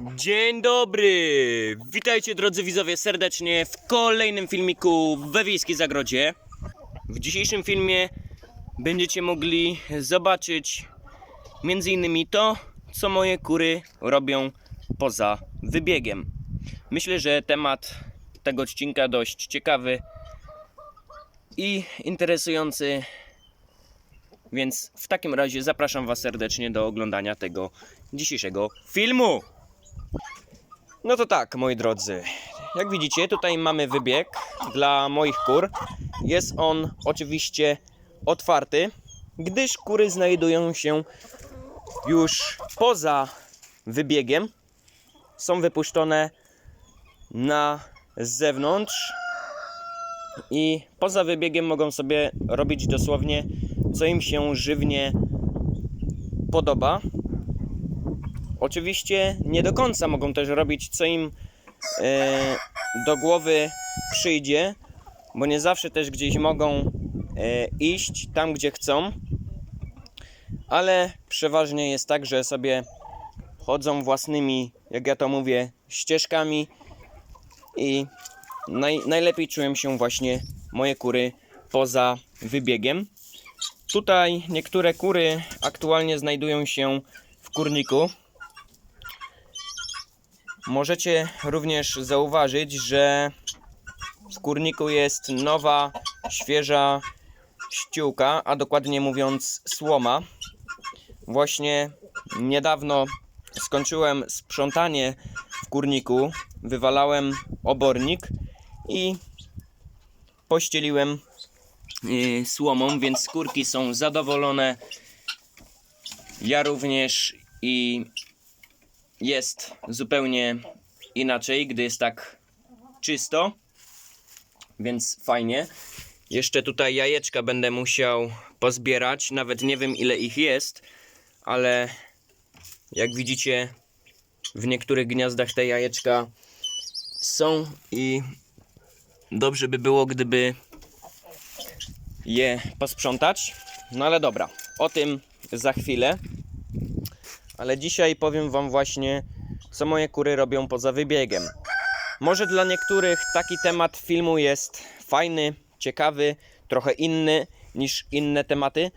Dzień dobry! Witajcie drodzy widzowie serdecznie w kolejnym filmiku we Wiejskiej Zagrodzie. W dzisiejszym filmie będziecie mogli zobaczyć między innymi to, co moje kury robią poza wybiegiem. Myślę, że temat tego odcinka dość ciekawy i interesujący, więc w takim razie zapraszam Was serdecznie do oglądania tego dzisiejszego filmu. No to tak, moi drodzy. Jak widzicie, tutaj mamy wybieg dla moich kur. Jest on oczywiście otwarty, gdyż kury znajdują się już poza wybiegiem. Są wypuszczone na zewnątrz i poza wybiegiem mogą sobie robić dosłownie co im się żywnie podoba. Oczywiście nie do końca mogą też robić co im e, do głowy przyjdzie, bo nie zawsze też gdzieś mogą e, iść tam, gdzie chcą, ale przeważnie jest tak, że sobie chodzą własnymi, jak ja to mówię, ścieżkami i naj, najlepiej czują się właśnie moje kury poza wybiegiem. Tutaj niektóre kury aktualnie znajdują się w kurniku. Możecie również zauważyć, że w kurniku jest nowa, świeża ściółka, a dokładnie mówiąc słoma. Właśnie niedawno skończyłem sprzątanie w kurniku, wywalałem obornik i pościeliłem y, słomą, więc skórki są zadowolone. Ja również i jest zupełnie inaczej, gdy jest tak czysto, więc fajnie. Jeszcze tutaj jajeczka będę musiał pozbierać, nawet nie wiem ile ich jest, ale jak widzicie w niektórych gniazdach te jajeczka są i dobrze by było, gdyby je posprzątać. No ale dobra, o tym za chwilę. Ale dzisiaj powiem Wam właśnie, co moje kury robią poza wybiegiem. Może dla niektórych taki temat filmu jest fajny, ciekawy, trochę inny niż inne tematy.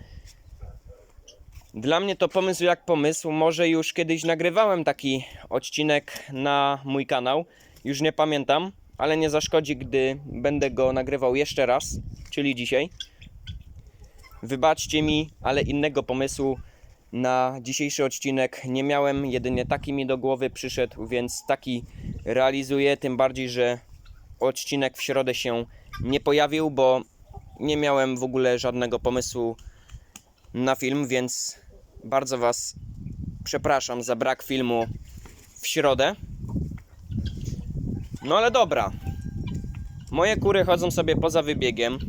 Dla mnie to pomysł jak pomysł. Może już kiedyś nagrywałem taki odcinek na mój kanał. Już nie pamiętam, ale nie zaszkodzi, gdy będę go nagrywał jeszcze raz, czyli dzisiaj. Wybaczcie mi, ale innego pomysłu na dzisiejszy odcinek nie miałem. Jedynie taki mi do głowy przyszedł, więc taki realizuję. Tym bardziej, że odcinek w środę się nie pojawił, bo nie miałem w ogóle żadnego pomysłu na film, więc bardzo Was przepraszam za brak filmu w środę. No ale dobra. Moje kury chodzą sobie poza wybiegiem.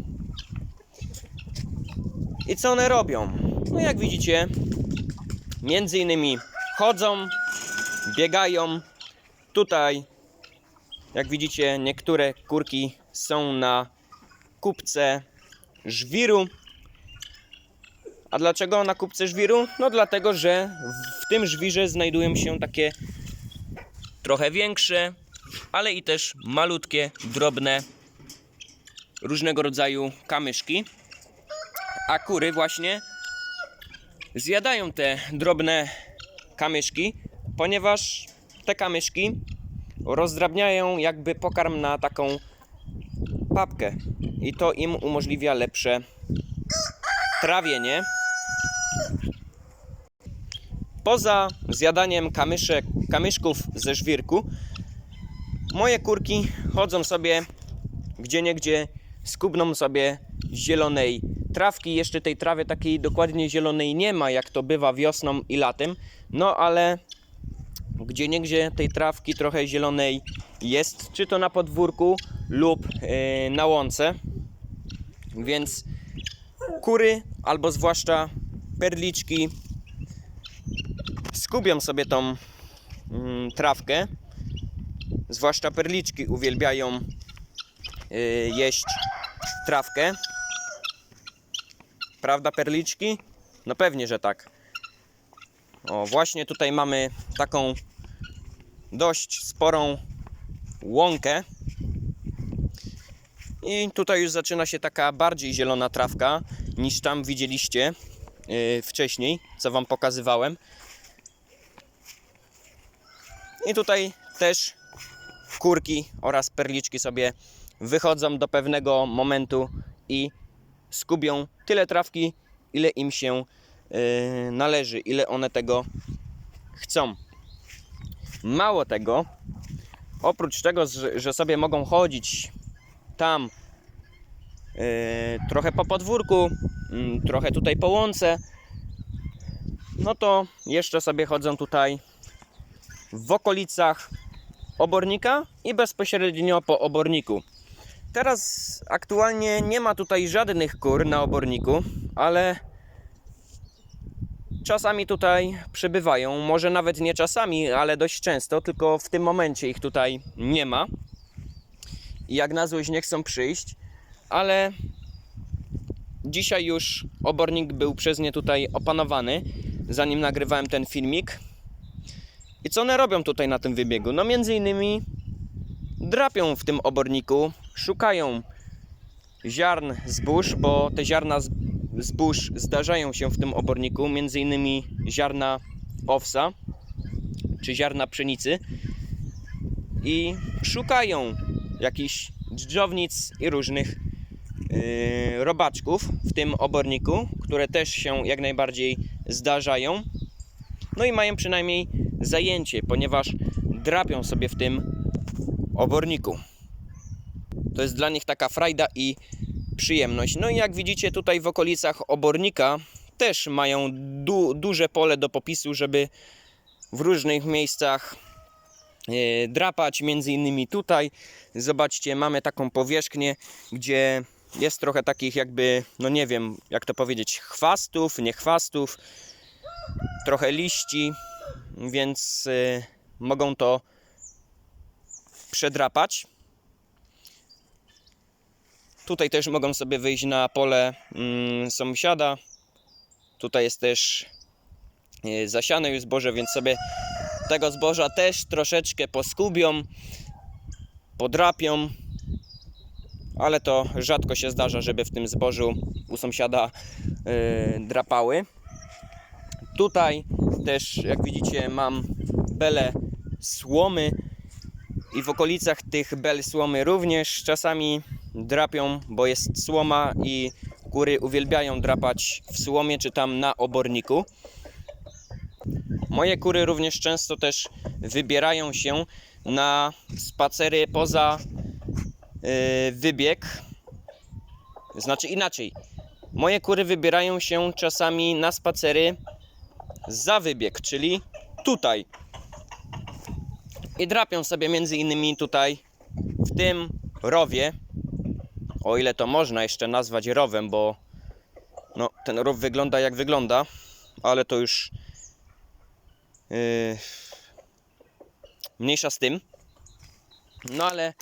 I co one robią? No jak widzicie, między innymi chodzą, biegają. Tutaj, jak widzicie, niektóre kurki są na kupce żwiru. A dlaczego na kupce żwiru? No dlatego, że w tym żwirze znajdują się takie trochę większe, ale i też malutkie, drobne, różnego rodzaju kamyszki. A kury właśnie zjadają te drobne kamyszki, ponieważ te kamyszki rozdrabniają jakby pokarm na taką papkę i to im umożliwia lepsze trawienie. Poza zjadaniem kamyszek, kamyszków ze żwirku, moje kurki chodzą sobie gdzie niegdzie, skubną sobie zielonej trawki. Jeszcze tej trawy takiej dokładnie zielonej nie ma, jak to bywa wiosną i latem. No ale gdzie niegdzie tej trawki trochę zielonej jest, czy to na podwórku lub yy, na łące. Więc kury, albo zwłaszcza perliczki, skubią sobie tą mm, trawkę. Zwłaszcza perliczki uwielbiają yy, jeść trawkę. Prawda, perliczki? No pewnie, że tak. O, właśnie tutaj mamy taką dość sporą łąkę. I tutaj już zaczyna się taka bardziej zielona trawka niż tam widzieliście yy, wcześniej, co Wam pokazywałem. I tutaj też kurki oraz perliczki sobie wychodzą do pewnego momentu i skubią tyle trawki, ile im się yy, należy, ile one tego chcą. Mało tego, oprócz tego, że, sobie mogą chodzić tam yy, trochę po podwórku, mm, trochę tutaj po łące, no to jeszcze sobie chodzą tutaj w okolicach obornika i bezpośrednio po oborniku. Teraz aktualnie nie ma tutaj żadnych kur na oborniku, ale czasami tutaj przybywają. Może nawet nie czasami, ale dość często, tylko w tym momencie ich tutaj nie ma. Jak na złość nie chcą przyjść, ale dzisiaj już obornik był przez nie tutaj opanowany, zanim nagrywałem ten filmik. I co one robią tutaj na tym wybiegu? No między innymi drapią w tym oborniku, szukają ziarn zbóż, bo te ziarna zbóż zdarzają się w tym oborniku, między innymi ziarna owsa czy ziarna pszenicy i szukają jakichś dżdżownic i różnych yy, robaczków w tym oborniku, które też się jak najbardziej zdarzają. No i mają przynajmniej zajęcie, ponieważ drapią sobie w tym oborniku. To jest dla nich taka frajda i przyjemność. No i jak widzicie tutaj w okolicach obornika też mają du duże pole do popisu, żeby w różnych miejscach e, drapać, między innymi tutaj. Zobaczcie, mamy taką powierzchnię, gdzie jest trochę takich jakby, no nie wiem, jak to powiedzieć, chwastów, nie chwastów, trochę liści, więc y, mogą to przedrapać. Tutaj też mogą sobie wyjść na pole mm, sąsiada. Tutaj jest też y, zasiane już zboże, więc sobie tego zboża też troszeczkę poskubią, podrapią. Ale to rzadko się zdarza, żeby w tym zbożu u sąsiada y, drapały. Tutaj też, jak widzicie, mam belę słomy i w okolicach tych bel słomy również czasami drapią, bo jest słoma i kury uwielbiają drapać w słomie czy tam na oborniku. Moje kury również często też wybierają się na spacery poza yy, wybieg. Znaczy inaczej. Moje kury wybierają się czasami na spacery za wybieg, czyli tutaj. I drapią sobie między innymi tutaj w tym rowie. O ile to można jeszcze nazwać rowem, bo no, ten rów wygląda jak wygląda, ale to już yy, mniejsza z tym. No ale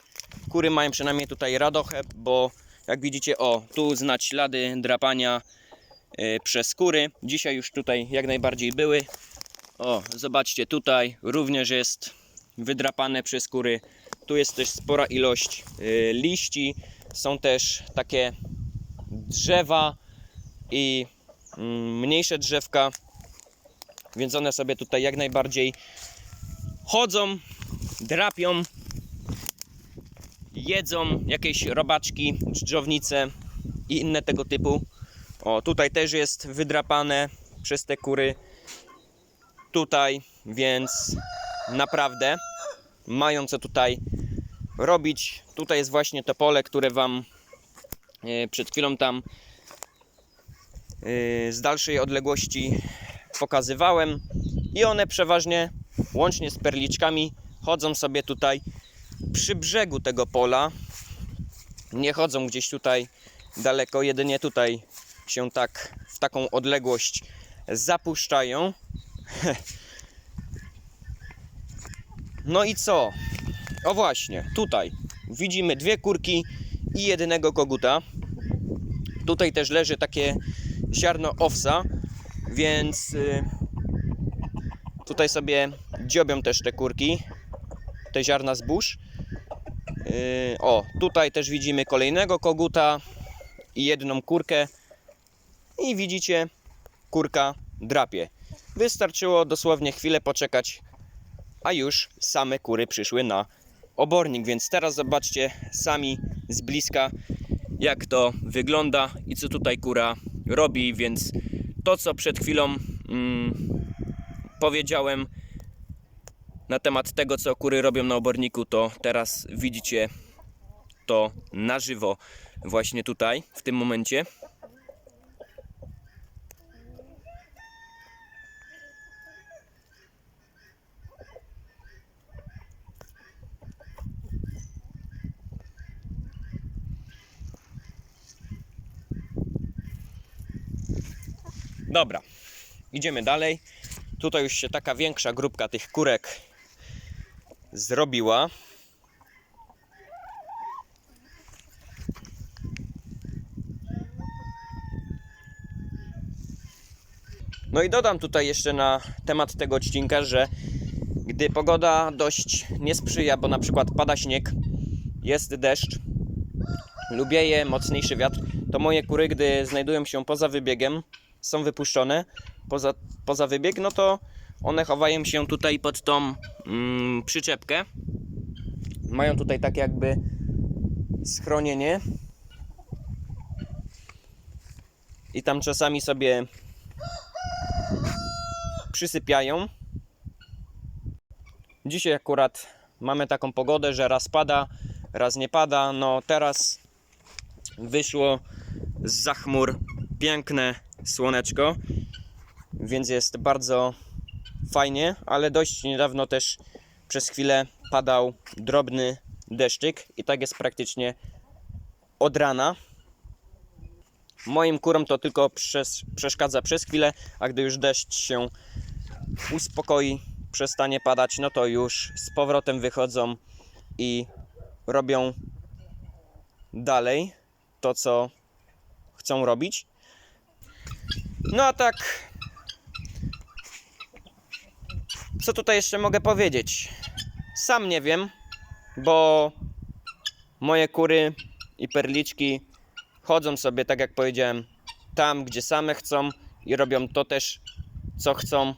kury mają przynajmniej tutaj radochę, bo jak widzicie, o, tu znać ślady drapania e, przez kury. Dzisiaj już tutaj jak najbardziej były. O, zobaczcie, tutaj również jest wydrapane przez kury. Tu jest też spora ilość e, liści. Są też takie drzewa i mm, mniejsze drzewka, więc one sobie tutaj jak najbardziej chodzą, drapią, jedzą jakieś robaczki, dżdżownice i inne tego typu. O, tutaj też jest wydrapane przez te kury. Tutaj, więc naprawdę mają co tutaj robić. Tutaj jest właśnie to pole, które Wam e, przed chwilą tam e, z dalszej odległości pokazywałem. I one przeważnie, łącznie z perliczkami, chodzą sobie tutaj przy brzegu tego pola. Nie chodzą gdzieś tutaj daleko, jedynie tutaj się tak w taką odległość zapuszczają. No i co? O właśnie, tutaj widzimy dwie kurki i jednego koguta. Tutaj też leży takie ziarno owsa, więc y, tutaj sobie dziobią też te kurki. te ziarna zbóż. Yy, o, tutaj też widzimy kolejnego koguta i jedną kurkę. I widzicie, kurka drapie. Wystarczyło dosłownie chwilę poczekać, a już same kury przyszły na obornik. Więc teraz zobaczcie sami z bliska, jak to wygląda i co tutaj kura robi. Więc to, co przed chwilą mm, powiedziałem na temat tego, co kury robią na oborniku, to teraz widzicie to na żywo właśnie tutaj, w tym momencie. Dobra, idziemy dalej. Tutaj już się taka większa grupka tych kurek zrobiła. No i dodam tutaj jeszcze na temat tego odcinka, że gdy pogoda dość nie sprzyja, bo na przykład pada śnieg, jest deszcz, lubieje mocniejszy wiatr, to moje kury, gdy znajdują się poza wybiegiem, są wypuszczone poza, poza wybieg, no to one chowają się tutaj pod tą mm, przyczepkę. Mają tutaj tak jakby schronienie. I tam czasami sobie przysypiają. Dzisiaj akurat mamy taką pogodę, że raz pada, raz nie pada. No teraz wyszło z zachmur piękne słoneczko, więc jest bardzo fajnie, ale dość niedawno też przez chwilę padał drobny deszczyk i tak jest praktycznie od rana. Moim kurom to tylko przez, przeszkadza przez chwilę, a gdy już deszcz się uspokoi, przestanie padać, no to już z powrotem wychodzą i robią dalej to, co chcą robić. No a tak. Co tutaj jeszcze mogę powiedzieć? Sam nie wiem, bo moje kury i perliczki chodzą sobie, tak jak powiedziałem, tam, gdzie same chcą i robią to też, co chcą.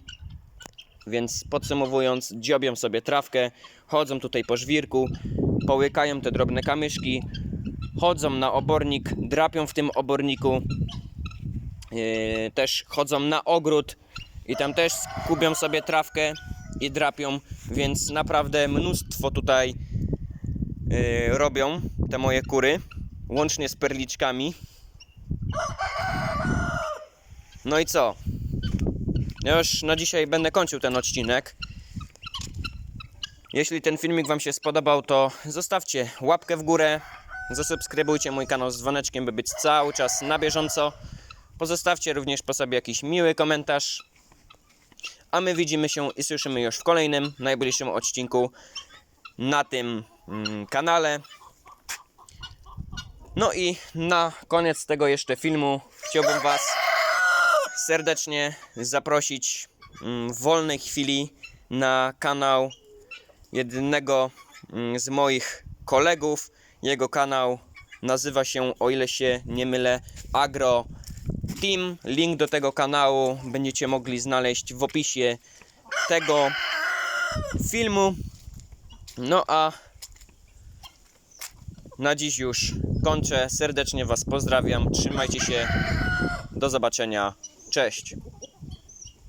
Więc podsumowując, dziobią sobie trawkę, chodzą tutaj po żwirku, połykają te drobne kamyszki, chodzą na obornik, drapią w tym oborniku, Yy, też chodzą na ogród i tam też skubią sobie trawkę i drapią, więc naprawdę mnóstwo tutaj yy, robią te moje kury, łącznie z perliczkami. No i co? Ja już na dzisiaj będę kończył ten odcinek. Jeśli ten filmik Wam się spodobał, to zostawcie łapkę w górę, zasubskrybujcie mój kanał z dzwoneczkiem, by być cały czas na bieżąco. Pozostawcie również po sobie jakiś miły komentarz. A my widzimy się i słyszymy już w kolejnym, najbliższym odcinku na tym mm, kanale. No i na koniec tego jeszcze filmu chciałbym Was serdecznie zaprosić mm, w wolnej chwili na kanał jednego mm, z moich kolegów. Jego kanał nazywa się, o ile się nie mylę, Agro Team. Link do tego kanału będziecie mogli znaleźć w opisie tego filmu. No a na dziś już kończę. Serdecznie Was pozdrawiam. Trzymajcie się. Do zobaczenia. Cześć.